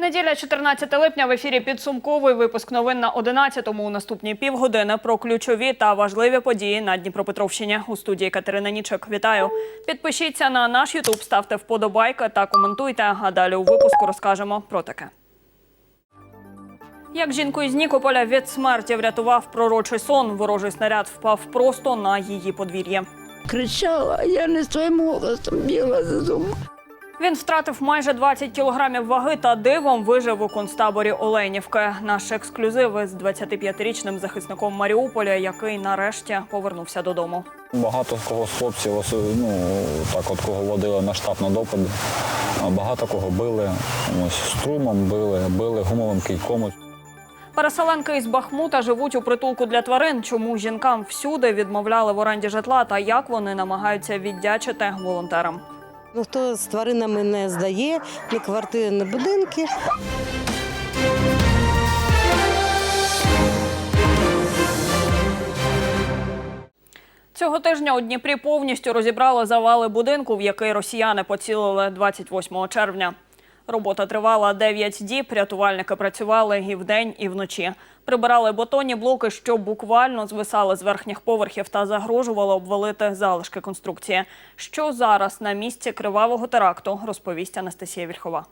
Неділя 14 липня в ефірі підсумковий випуск новин на 11-му у наступні півгодини про ключові та важливі події на Дніпропетровщині. У студії Катерина Нічик. Вітаю. Підпишіться на наш Ютуб, ставте вподобайки та коментуйте. А далі у випуску розкажемо про таке. Як жінку із Нікополя від смерті врятував пророчий сон, ворожий снаряд впав просто на її подвір'я. кричала, я не своїм голосом бігла додому. Він втратив майже 20 кілограмів ваги та дивом вижив у концтаборі Оленівки. Наш ексклюзив із 25-річним захисником Маріуполя, який нарешті повернувся додому. Багато кого з хлопців, ну так от кого водили на штаб на допит, багато кого били ось струмом, били, били гумовим кийком. Переселенки із Бахмута живуть у притулку для тварин. Чому жінкам всюди відмовляли в оренді житла та як вони намагаються віддячити волонтерам? Ну, хто з тваринами не здає, ні квартири, ні будинки. Цього тижня у Дніпрі повністю розібрали завали будинку, в який росіяни поцілили 28 червня. Робота тривала 9 діб. Рятувальники працювали і вдень, і вночі. Прибирали бетонні блоки, що буквально звисали з верхніх поверхів та загрожували обвалити залишки конструкції. Що зараз на місці кривавого теракту, розповість Анастасія Вільхова.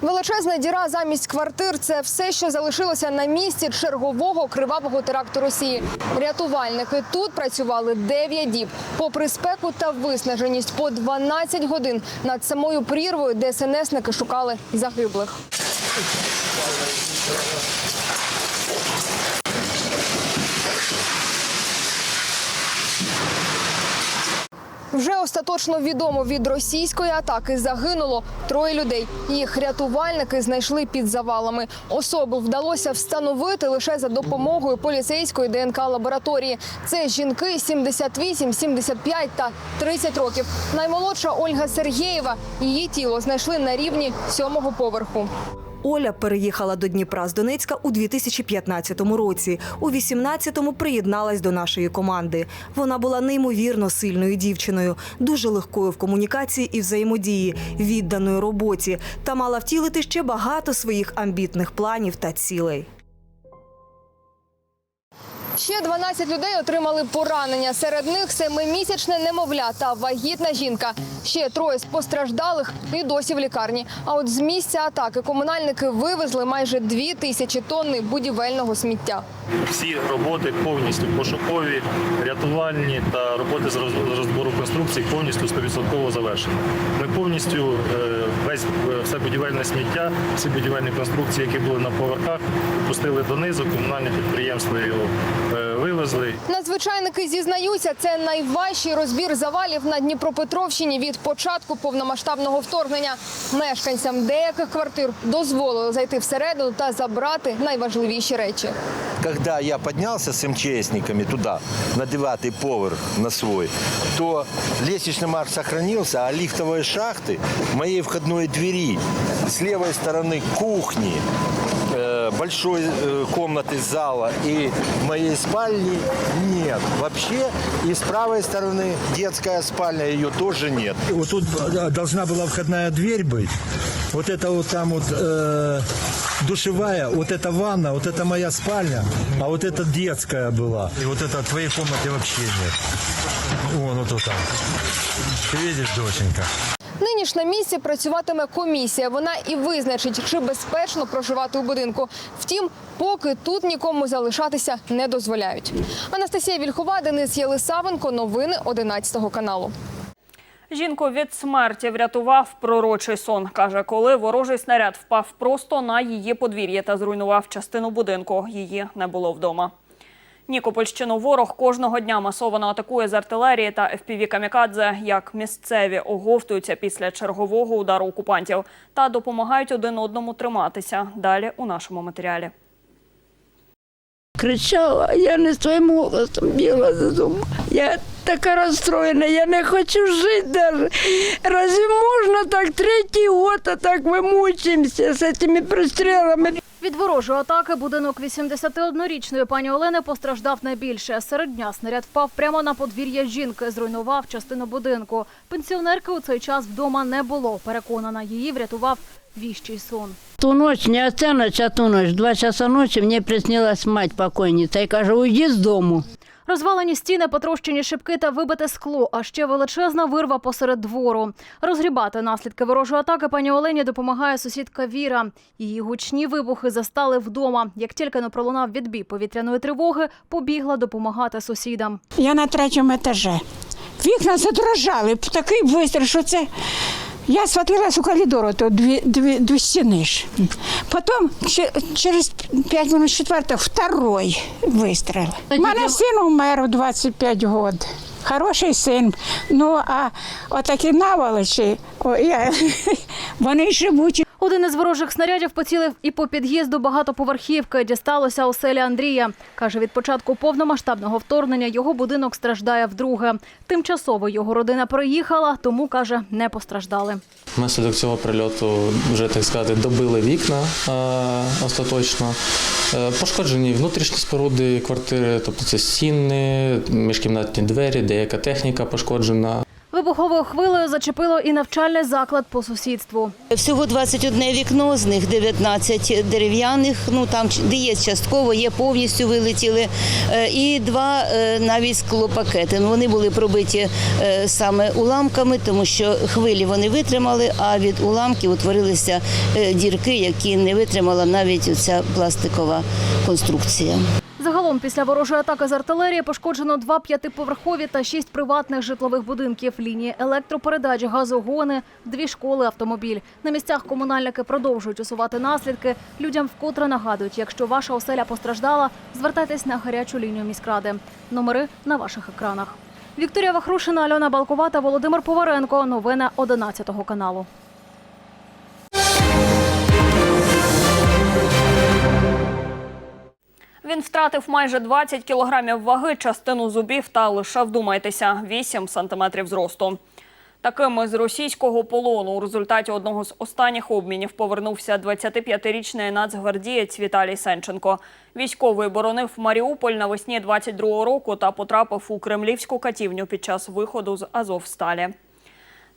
Величезна діра замість квартир це все, що залишилося на місці чергового кривавого теракту Росії. Рятувальники тут працювали 9 діб. Попри спеку та виснаженість по 12 годин над самою прірвою ДСНСники шукали загиблих. Вже остаточно відомо від російської атаки загинуло троє людей. Їх рятувальники знайшли під завалами. Особи вдалося встановити лише за допомогою поліцейської ДНК лабораторії. Це жінки 78, 75 та 30 років. Наймолодша Ольга Сергєєва. Її тіло знайшли на рівні сьомого поверху. Оля переїхала до Дніпра з Донецька у 2015 році. У 18-му приєдналась до нашої команди. Вона була неймовірно сильною дівчиною, дуже легкою в комунікації і взаємодії, відданою роботі та мала втілити ще багато своїх амбітних планів та цілей. Ще 12 людей отримали поранення. Серед них семимісячне немовля та вагітна жінка. Ще троє з постраждалих і досі в лікарні. А от з місця атаки комунальники вивезли майже дві тисячі тонни будівельного сміття. Всі роботи повністю пошукові, рятувальні та роботи з роз- розбору конструкцій повністю 100% завершені. Ми повністю е, весь е, все будівельне сміття, всі будівельні конструкції, які були на поверхах, пустили донизу. Комунальне підприємство його вивезли. Надзвичайники зізнаються, це найважчий розбір завалів на Дніпропетровщині від початку повномасштабного вторгнення. Мешканцям деяких квартир дозволили зайти всередину та забрати найважливіші речі. Когда я поднялся с МЧСниками туда, на девятый поверх, на свой, то лестничный марш сохранился, а лифтовые шахты моей входной двери с левой стороны кухни, э, Большой э, комнаты зала и моей спальни нет. Вообще и с правой стороны детская спальня, ее тоже нет. Вот тут э, должна была входная дверь быть. Вот это вот там вот э, душевая, вот это ванна, вот это моя спальня, а вот это детская была. И вот это твоей комнате вообще нет. Вон вот тут там. Ты видишь, доченька? Нині ж на місці працюватиме комісія. Вона і визначить, чи безпечно проживати у будинку. Втім, поки тут нікому залишатися не дозволяють. Анастасія Вільхова, Денис Єлисавенко. Новини 11 каналу. Жінку від смерті врятував пророчий сон. Каже, коли ворожий снаряд впав просто на її подвір'я та зруйнував частину будинку, її не було вдома. Нікопольщину ворог кожного дня масово атакує з артилерії та fpv камікадзе, як місцеві оговтуються після чергового удару окупантів та допомагають один одному триматися. Далі у нашому матеріалі. Кричала, я не своїм голосом бігла додому. Я така розстроєна, я не хочу жити даже. Разве можна так третій год, а так ми мучимося з цими пристрілами? Від ворожої атаки будинок 81-річної пані Олени постраждав найбільше. Серед дня снаряд впав прямо на подвір'я жінки, зруйнував частину будинку. Пенсіонерки у цей час вдома не було. Переконана, її врятував віщий сон. Ту ночь, не оця ночь, а ту ночь, два часа ночі мені приснилась мать покойниця і каже, уйди з дому. Розвалені стіни, потрощені шибки та вибите скло, а ще величезна вирва посеред двору. Розгрібати наслідки ворожої атаки пані Олені допомагає сусідка Віра. Її гучні вибухи застали вдома. Як тільки не пролунав відбій повітряної тривоги, побігла допомагати сусідам. Я на третьому етажі. Вікна задрожали, такий вистріл, що це. Я схватилась у коридору, то дві, дві, дві стіни ж. Потім че- через 5 минут четвертого второй вистріл. У мене син умер у 25 років. Хороший син. Ну, а отакі наволочі, о, я, вони живуть. Один із ворожих снарядів поцілив і по під'їзду багатоповерхівки. Дісталося оселі Андрія. Каже, від початку повномасштабного вторгнення його будинок страждає вдруге. Тимчасово його родина приїхала, тому каже, не постраждали. Внаслідок цього прильоту вже так сказати добили вікна остаточно. Е, Пошкоджені внутрішні споруди квартири, тобто це стіни, міжкімнатні двері, деяка техніка пошкоджена. Вибуховою хвилею зачепило і навчальний заклад по сусідству. Всього 21 вікно, з них 19 дерев'яних. Ну там де є частково, є повністю вилетіли. Е, І два е, навіть склопакети. Ну, вони були пробиті е, саме уламками, тому що хвилі вони витримали, а від уламків утворилися дірки, які не витримала навіть ця пластикова конструкція. Загалом після ворожої атаки з артилерії пошкоджено два п'ятиповерхові та шість приватних житлових будинків, лінії електропередач, газогони, дві школи, автомобіль. На місцях комунальники продовжують усувати наслідки. Людям вкотре нагадують, якщо ваша оселя постраждала, звертайтесь на гарячу лінію міськради. Номери на ваших екранах. Вікторія Вахрушина, Альона Балкова та Володимир Поваренко. Новини 11 каналу. Він втратив майже 20 кілограмів ваги, частину зубів та лише вдумайтеся 8 сантиметрів зросту. Такими з російського полону у результаті одного з останніх обмінів повернувся 25-річний нацгвардієць Віталій Сенченко. Військовий боронив Маріуполь навесні 22-го року та потрапив у кремлівську катівню під час виходу з Азовсталі.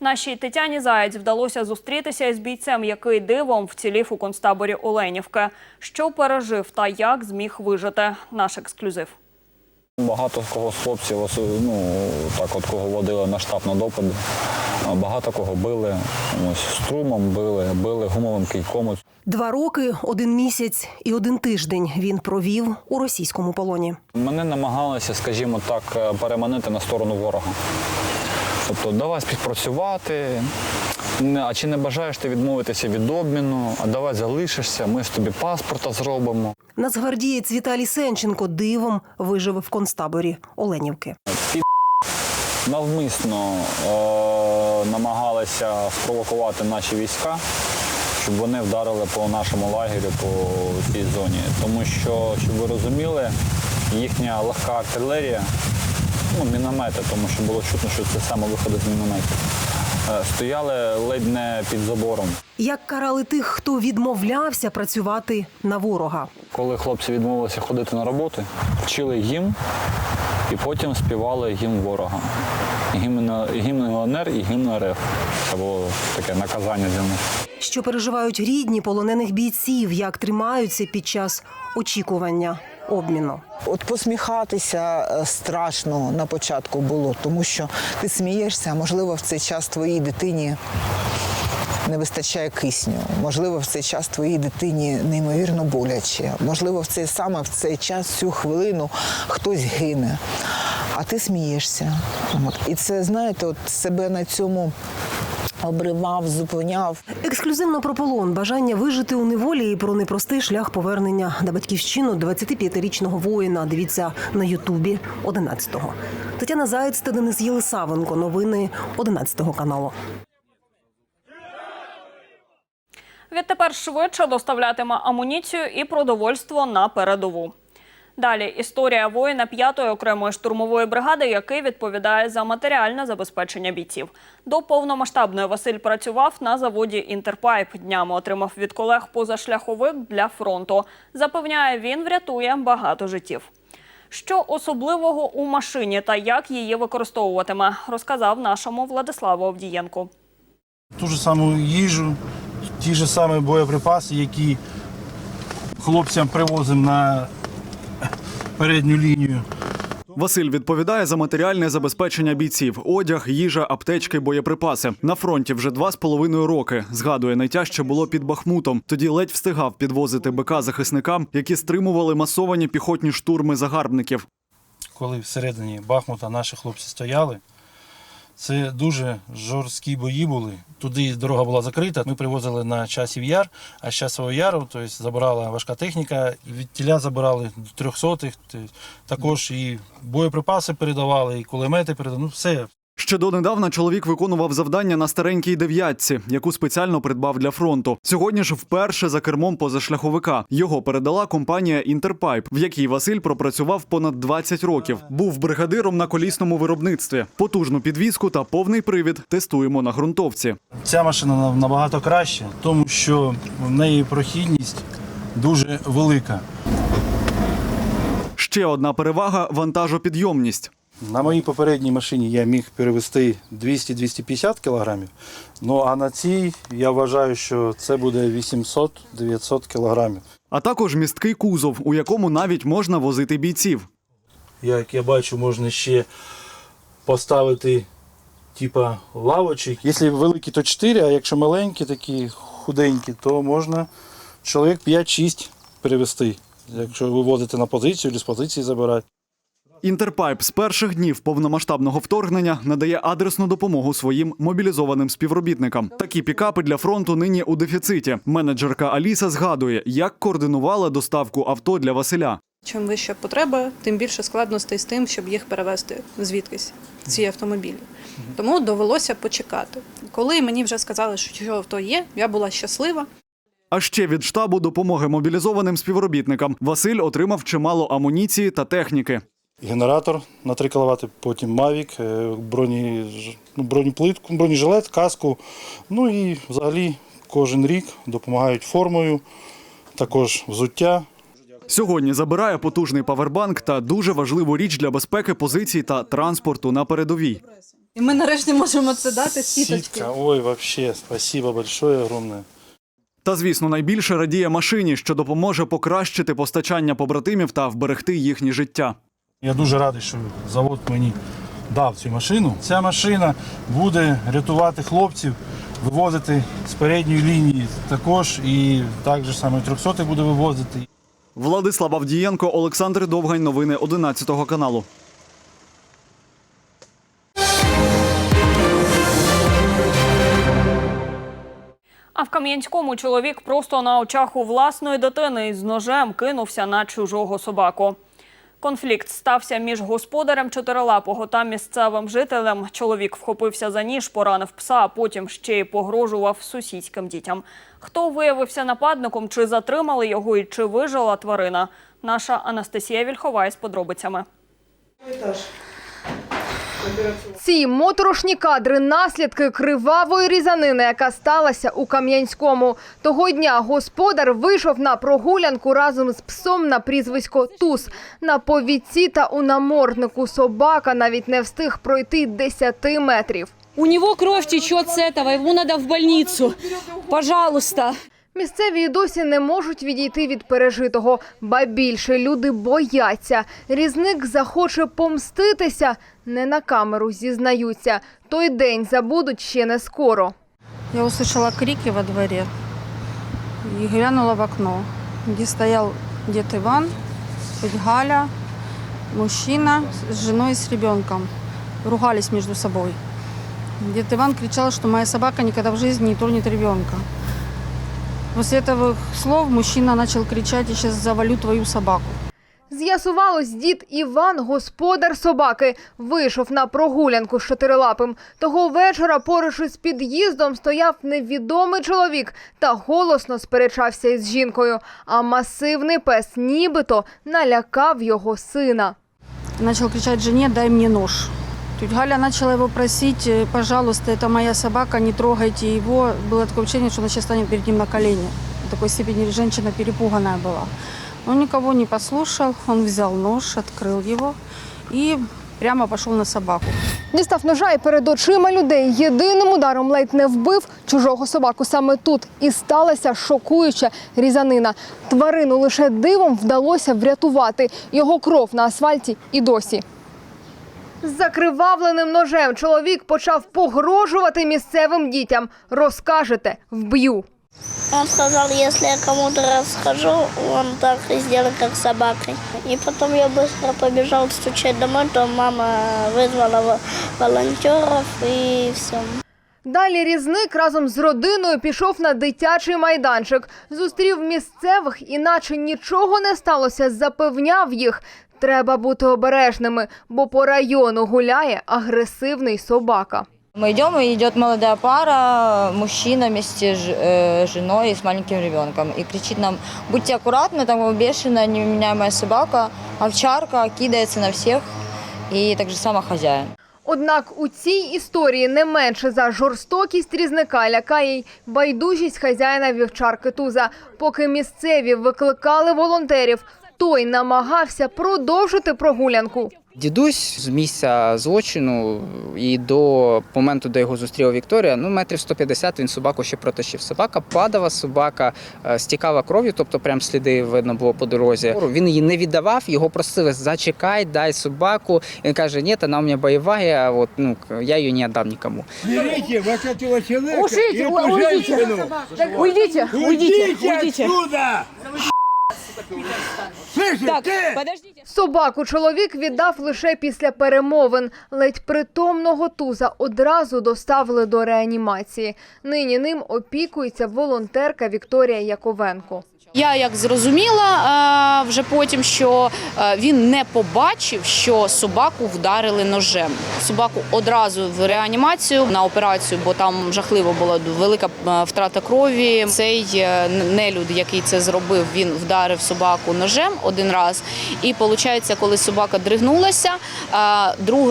Нашій Тетяні Заєць вдалося зустрітися із бійцем, який дивом вцілів у концтаборі Оленівки. Що пережив та як зміг вижити. Наш ексклюзив. Багато кого з хлопців, ну так от кого водили на штаб на допит, багато кого били, ось струмом били, били гумовим кийком. Два роки, один місяць і один тиждень він провів у російському полоні. Мене намагалися, скажімо так, переманити на сторону ворога. Тобто, давай співпрацювати. А чи не бажаєш ти відмовитися від обміну? А давай залишишся, ми ж тобі паспорта зробимо. Нацгвардієць Віталій Сенченко дивом вижив в концтаборі Оленівки. Навмисно е- намагалися спровокувати наші війська, щоб вони вдарили по нашому лагерю, по цій зоні. Тому що, щоб ви розуміли, їхня легка артилерія, ну, міномети, тому що було чутно, що це саме виходить з мінометів, е, стояли ледь не під забором. Як карали тих, хто відмовлявся працювати на ворога? Коли хлопці відмовилися ходити на роботу, вчили гімн і потім співали гімн ворога. Гімн, гімн ЛНР і гімн РФ. Це було таке наказання для них. Що переживають рідні полонених бійців, як тримаються під час очікування обміну? От посміхатися е, страшно на початку було, тому що ти смієшся, а можливо в цей час твоїй дитині не вистачає кисню. Можливо, в цей час твоїй дитині неймовірно боляче. Можливо, в цей саме в цей час, цю хвилину хтось гине, а ти смієшся. І це, знаєте, от себе на цьому обривав, зупиняв. Ексклюзивно про полон, бажання вижити у неволі і про непростий шлях повернення на батьківщину 25-річного воїна. Дивіться на Ютубі 11-го. Тетяна Заєць та Денис Єлисавенко. Новини 11-го каналу. Відтепер швидше доставлятиме амуніцію і продовольство на передову. Далі історія воїна 5-ї окремої штурмової бригади, який відповідає за матеріальне забезпечення бійців. До повномасштабної Василь працював на заводі Інтерпайп. Днями отримав від колег позашляховик для фронту. Запевняє, він врятує багато життів. Що особливого у машині та як її використовуватиме, розказав нашому Владиславу Овдієнку. Ту ж саму їжу, ті ж самі боєприпаси, які хлопцям привозимо на передню лінію. Василь відповідає за матеріальне забезпечення бійців: одяг, їжа, аптечки, боєприпаси. На фронті вже два з половиною роки. Згадує, найтяжче було під Бахмутом. Тоді ледь встигав підвозити БК захисникам, які стримували масовані піхотні штурми загарбників. Коли всередині Бахмута наші хлопці стояли, це дуже жорсткі бої були. Туди дорога була закрита. Ми привозили на часів яр, а з часового яру, тобто забирала важка техніка, від тіля забирали до трьохсотих. Також і боєприпаси передавали, і кулемети передавали. Ну все. Ще донедавна чоловік виконував завдання на старенькій дев'ятці, яку спеціально придбав для фронту. Сьогодні ж вперше за кермом позашляховика. Його передала компанія Інтерпайп, в якій Василь пропрацював понад 20 років. Був бригадиром на колісному виробництві. Потужну підвізку та повний привід тестуємо на ґрунтовці. Ця машина на- набагато краще, тому що в неї прохідність дуже велика. Ще одна перевага вантажопідйомність. На моїй попередній машині я міг перевести 200-250 кілограмів. Ну а на цій я вважаю, що це буде 800-900 кілограмів. А також місткий кузов, у якому навіть можна возити бійців. Як я бачу, можна ще поставити типа лавочок. Якщо великі, то 4, а якщо маленькі, такі худенькі, то можна чоловік 5-6 перевести. Якщо вивозити на позицію, чи з позиції забирати. Інтерпайп з перших днів повномасштабного вторгнення надає адресну допомогу своїм мобілізованим співробітникам. Такі пікапи для фронту нині у дефіциті. Менеджерка Аліса згадує, як координувала доставку авто для Василя. Чим вища потреба, тим більше складностей з тим, щоб їх перевезти звідкись, ці автомобілі. Тому довелося почекати. Коли мені вже сказали, що авто є, я була щаслива. А ще від штабу допомоги мобілізованим співробітникам Василь отримав чимало амуніції та техніки. Генератор на 3 кВт, потім Mavic, е, броні, ну, бронеплитку, бронежилет, каску. Ну і взагалі кожен рік допомагають формою, також взуття. Сьогодні забирає потужний павербанк та дуже важливу річ для безпеки позицій та транспорту на передовій. І ми нарешті можемо це дати Сітка, ой, вообще, спасибо большое, огромное. Та, звісно, найбільше радіє машині, що допоможе покращити постачання побратимів та вберегти їхнє життя. Я дуже радий, що завод мені дав цю машину. Ця машина буде рятувати хлопців, вивозити з передньої лінії також і так же саме 300 буде вивозити. Владислав Авдієнко, Олександр Довгань. Новини 11 каналу. А в Кам'янському чоловік просто на очах у власної дитини із ножем кинувся на чужого собаку. Конфлікт стався між господарем чотирилапого та місцевим жителем. Чоловік вхопився за ніж, поранив пса, а потім ще й погрожував сусідським дітям. Хто виявився нападником, чи затримали його і чи вижила тварина? Наша Анастасія Вільхова із подробицями. Ці моторошні кадри – наслідки кривавої різанини, яка сталася у Кам'янському. Того дня господар вийшов на прогулянку разом з псом на прізвисько Туз. На повідці та у наморднику собака навіть не встиг пройти 10 метрів. У него кровь течет с этого, ему надо в больницу. Пожалуйста. Місцеві досі не можуть відійти від пережитого, ба більше люди бояться. Різник захоче помститися, не на камеру зізнаються. Той день забудуть ще не скоро. Я услышала крики во дворе и глянула в окно, где стоял дед Иван, тетя Галя, мужчина с женой и с ребенком. Ругались между собой. Дед Иван кричал, что моя собака никогда в жизни не тронет ребенка. После этого слов мужчина начал кричать, я сейчас завалю твою собаку. З'ясувалось, дід Іван, господар собаки, вийшов на прогулянку з чотирилапим. Того вечора поруч із під'їздом стояв невідомий чоловік та голосно сперечався із жінкою. А масивний пес нібито налякав його сина. Начал кричать жене, дай мне нож Тетя Галя начала его просить, «Э, пожалуйста, это моя собака, не трогайте его. Было такое ощущение, что она сейчас станет перед ним на колени. В такой степени женщина перепуганная была. Он никого не послушал, он взял нож, открыл его и прямо пошел на собаку. Дістав ножа і перед очима людей єдиним ударом ледь не вбив чужого собаку. Саме тут і сталася шокуюча різанина. Тварину лише дивом вдалося врятувати. Його кров на асфальті і досі. з закривавленим ножем чоловік почав погрожувати місцевим дітям. Розкажете, вб'ю. Он сказал, если я кому-то расскажу, он так и сделает, как с собакой. И потом я быстро побежал стучать домой, то мама вызвала во- волонтеров и все. Далі різник разом з родиною пішов на дитячий майданчик. Зустрів місцевих, іначе нічого не сталося, запевняв їх. Треба бути обережними, бо по району гуляє агресивний собака. Мы идем, и идет молодая пара, мужчина вместе с ж- э, женой и с маленьким ребенком. И кричит нам, будьте аккуратны, там бешеная, невменяемая собака, овчарка кидается на всех. И так же само хозяин. Однак у цій історії не менше за жорстокість різника лякає й байдужість хазяїна вівчарки Туза. Поки місцеві викликали волонтерів, той намагався продовжити прогулянку. Дідусь з місця злочину і до моменту, де його зустріла Вікторія, ну метрів 150 він собаку ще протащив. Собака падала, собака е, стікала кров'ю, тобто прям сліди видно було по дорозі. Він її не віддавав, його просили зачекай, дай собаку. Він каже, ні, вона у мене бойова, а от ну я її не віддам нікому. Берите вот этого человека Ушите, и у- эту уйдите. женщину. Уйдите, Слышишь, ты? Собаку чоловік віддав лише після перемовин. Ледь притомного туза одразу доставили до реанімації. Нині ним опікується волонтерка Вікторія Яковенко. Я як зрозуміла е, вже потім, що е, він не побачив, що собаку вдарили ножем. Собаку одразу в реанімацію на операцію, бо там жахливо була велика е, втрата крові. Цей нелюд, який це зробив, він вдарив собаку ножем один раз. І виходить, коли собака дригнулася, друг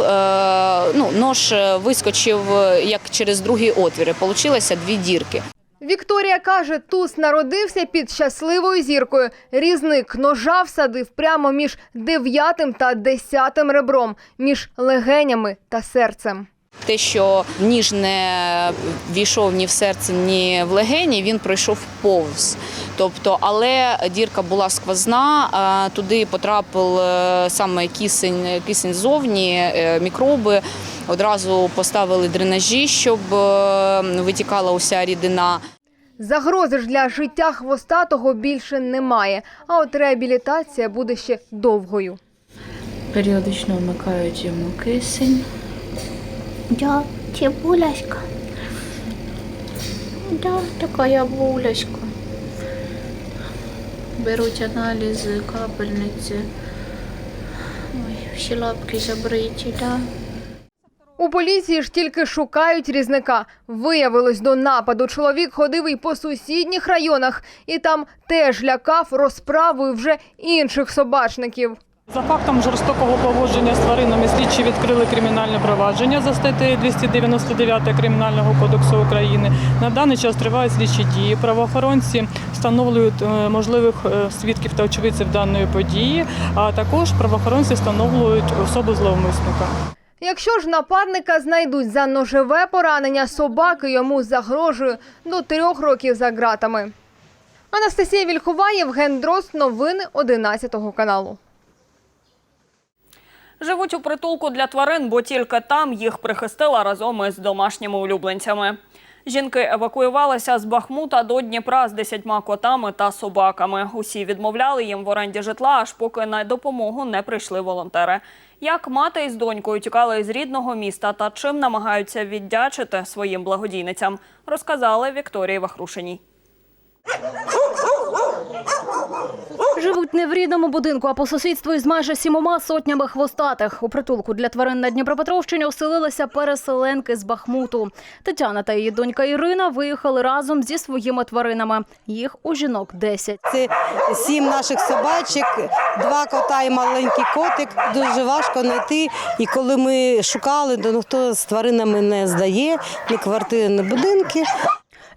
ну, нож вискочив як через другий отвір. Получилося дві дірки. Вікторія каже, туз народився під щасливою зіркою. Різник ножа всадив прямо між дев'ятим та десятим ребром, між легенями та серцем. Те, що ніж не війшов ні в серце, ні в легені, він пройшов повз. Тобто, але дірка була сквозна, туди потрапив е, саме кисень, кисень ззовні, е, мікроби. Одразу поставили дренажі, щоб е, витікала уся рідина. Загрози ж для життя хвостатого більше немає, а от реабілітація буде ще довгою. Періодично вмикають йому кисень. Да, цибуляська. Да, така я буляська. Беруть аналізи, капельниці. Ой, всі лапки забриті, да. У поліції ж тільки шукають різника. Виявилось, до нападу чоловік ходив і по сусідніх районах, і там теж лякав розправою вже інших собачників. За фактом жорстокого поводження з тваринами слідчі відкрили кримінальне провадження за статтею 299 Кримінального кодексу України. На даний час тривають слідчі дії. Правоохоронці встановлюють е, можливих е, свідків та очевидців даної події, а також правоохоронці встановлюють особу зловмисника. Якщо ж нападника знайдуть за ножеве поранення, собаки йому загрожує до трьох років за ґратами. Анастасія Вільхова, Євген Дрозд. Новини 11 каналу. Живуть у притулку для тварин, бо тільки там їх прихистила разом із домашніми улюбленцями. Жінки евакуювалися з Бахмута до Дніпра з десятьма котами та собаками. Усі відмовляли їм в оренді житла, аж поки на допомогу не прийшли волонтери. Як мати із донькою тікали із рідного міста та чим намагаються віддячити своїм благодійницям, розказали Вікторії Вахрушиній. Живуть не в рідному будинку, а по сусідству із майже сімома сотнями хвостатих. У притулку для тварин на Дніпропетровщині оселилися переселенки з Бахмуту. Тетяна та її донька Ірина виїхали разом зі своїми тваринами. Їх у жінок 10. Це сім наших собачок, два кота і маленький котик. Дуже важко знайти. І коли ми шукали, то ніхто з тваринами не здає, ні квартири, ні будинки.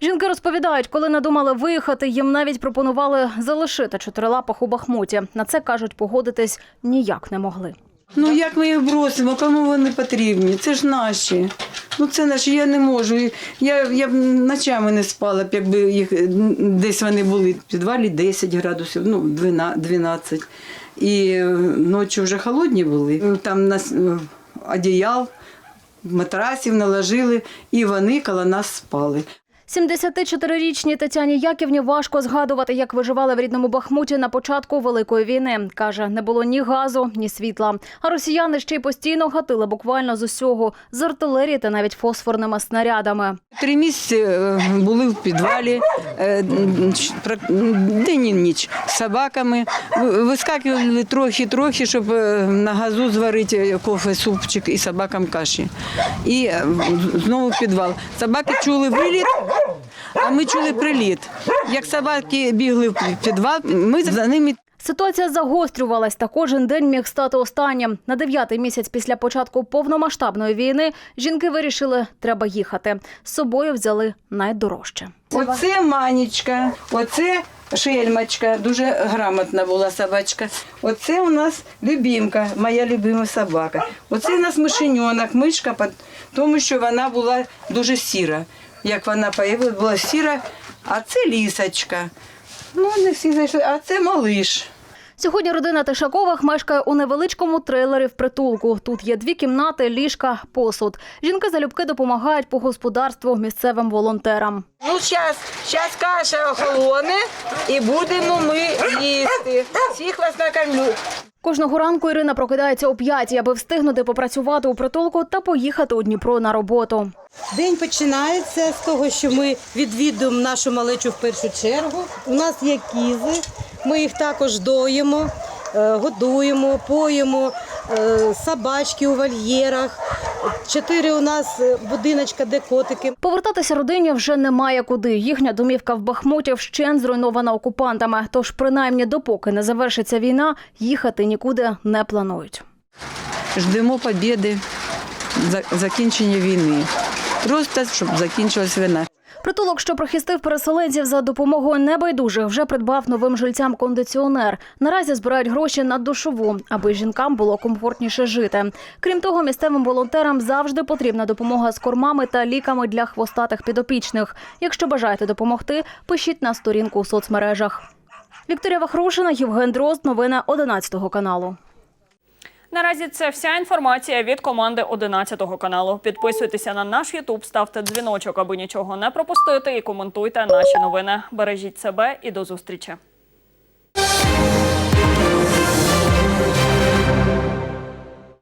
Жінки розповідають, коли надумали виїхати, їм навіть пропонували залишити чотирилапах у Бахмуті. На це кажуть, погодитись ніяк не могли. Ну як ми їх бросимо? Кому вони потрібні? Це ж наші. Ну це наші, я не можу. Я, я б ночами не спала б, якби їх десь вони були в підвалі 10 градусів, ну 12. 12. І е, ночі вже холодні були. Там нас е, одіял, матрасів наложили, і вони коло нас спали. 74-річній Тетяні Яківні важко згадувати, як виживали в рідному Бахмуті на початку Великої війни. Каже, не було ні газу, ні світла. А росіяни ще й постійно гатили буквально з усього – з артилерії та навіть фосфорними снарядами. Три місяці е, були в підвалі е, день і ніч з собаками. Ви- Вискакували трохи-трохи, щоб е, на газу зварити кофе, супчик і собакам каші. І знову в підвал. Собаки чули виліт, а ми чули приліт. Як собаки бігли в підвал, ми за ними Ситуація загострювалась, та кожен день міг стати останнім. На дев'ятий місяць після початку повномасштабної війни жінки вирішили, треба їхати. З собою взяли найдорожче. Оце манічка, оце шельмочка, дуже грамотна була собачка. Оце у нас любімка, моя любима собака. Оце у нас мишеньонок, мишка, тому що вона була дуже сіра. Як вона появилась, була сіра, а це лісочка. Ну, не всі знайшли, а це малиш. Сьогодні родина Тишакових мешкає у невеличкому трейлері в притулку. Тут є дві кімнати, ліжка, посуд. Жінки залюбки допомагають по господарству місцевим волонтерам. Ну, зараз, зараз каша охолоне і будемо ми їсти. Всіх вас накормлю. Кожного ранку Ірина прокидається о п'ятій, аби встигнути попрацювати у притулку та поїхати у Дніпро на роботу. День починається з того, що ми відвідуємо нашу малечу в першу чергу. У нас є кізи, ми їх також доїмо, годуємо, поїмо, е, собачки у вольєрах. Чотири у нас е, будиночка, де котики. Повертатися родині вже немає куди. Їхня домівка в Бахмуті вщен зруйнована окупантами. Тож, принаймні, допоки не завершиться війна, їхати нікуди не планують. Ждемо побіди, за- закінчення війни. Просто щоб закінчилась війна. Притулок, що прихистив переселенців за допомогою небайдужих, вже придбав новим жильцям кондиціонер. Наразі збирають гроші на душову, аби жінкам було комфортніше жити. Крім того, місцевим волонтерам завжди потрібна допомога з кормами та ліками для хвостатих підопічних. Якщо бажаєте допомогти, пишіть на сторінку у соцмережах. Вікторія Вахрушина, Євген Дрозд. Новини 11 каналу. Наразі це вся інформація від команди 11 каналу. Підписуйтеся на наш Ютуб, ставте дзвіночок, аби нічого не пропустити, і коментуйте наші новини. Бережіть себе і до зустрічі.